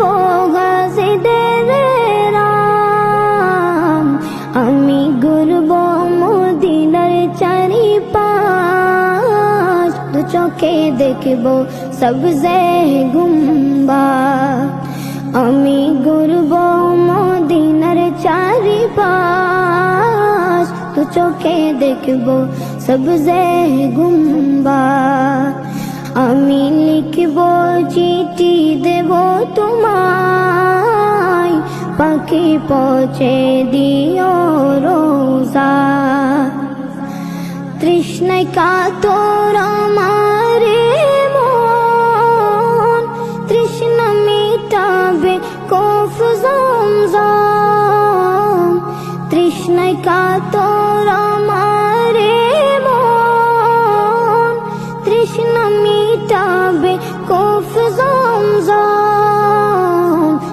বাঁধব হাজিদের রাম আমি ঘুরব মদিনার চারি পাঁচ দু চোখে দেখব সবজে গুম্বা। আমি ঘুরব মদিনার চারি পাঁচ দু চোখে দেখব সবজে গুম্বা। আমি লিখব চিঠি দেব তোমায়। পাখি পৌঁছে দিও রোজা। তৃষ্ণায় কাতর আমারে মন। তৃষ্ণা মিটাবে কফ জমজম। তৃষ্ণায় কাতর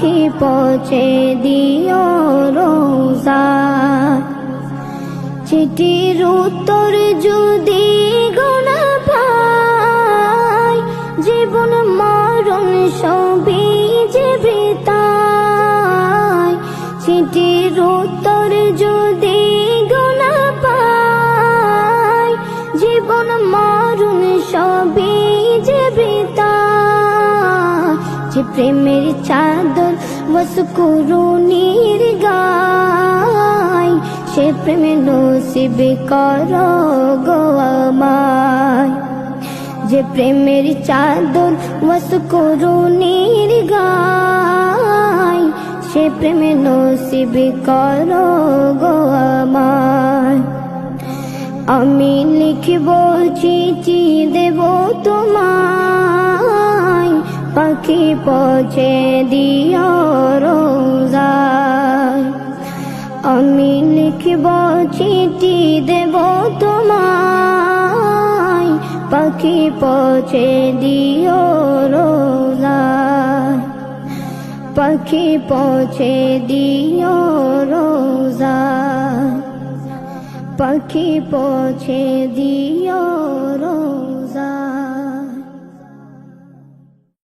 পাখি পৌঁছে দিও রোজা। চিঠির উত্তর যদি গোনা পাই, জীবন মরণ সবই যে চিঠির উত্তর যদি প্রেমের চাদর বস করুণীর গায়, সে প্রেমে নসিব কর গো যে প্রেমের চাদর বস করুণীর গায়, সে প্রেমে নসিব কর গো আমি লিখব চিঠি দেব তোমায়। পাখি পৌঁছে দিও রোজায় আমি লিখব চিঠি দেব তোমায়। পাখি পৌঁছে দিও রোজায় পাখি পৌঁছে দিও রোজায় পাখি পৌঁছে দিও